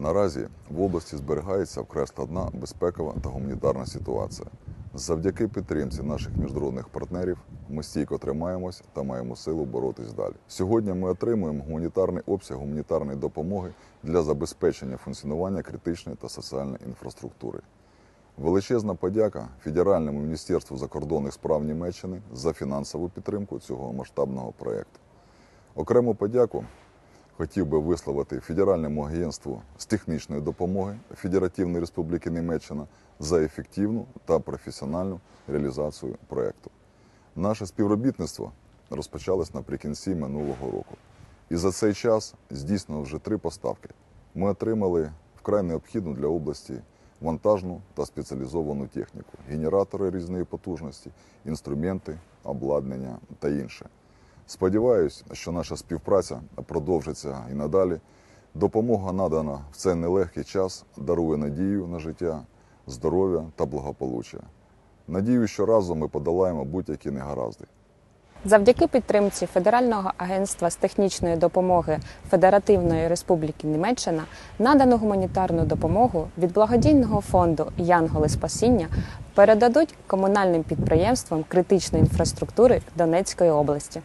Наразі в області зберігається вкрай складна безпекова та гуманітарна ситуація. Завдяки підтримці наших міжнародних партнерів ми стійко тримаємось та маємо силу боротись далі. Сьогодні ми отримуємо гуманітарний обсяг гуманітарної допомоги для забезпечення функціонування критичної та соціальної інфраструктури. Величезна подяка Федеральному міністерству закордонних справ Німеччини за фінансову підтримку цього масштабного проєкту. Окрему подяку хотів би висловити Федеральному агентству з технічної допомоги Федеративної Республіки Німеччина за ефективну та професіональну реалізацію проєкту. Наше співробітництво розпочалось наприкінці минулого року. І за цей час здійснено вже три поставки. Ми отримали вкрай необхідну для області вантажну та спеціалізовану техніку, генератори різної потужності, інструменти, обладнання та інше. Сподіваюсь, що наша співпраця продовжиться і надалі. Допомога надана в цей нелегкий час дарує надію на життя, здоров'я та благополуччя. Надію, що разом ми подолаємо будь-які негаразди. Завдяки підтримці Федерального агентства з технічної допомоги Федеративної Республіки Німеччина надано гуманітарну допомогу від благодійного фонду Янголи Спасіння передадуть комунальним підприємствам критичної інфраструктури Донецької області.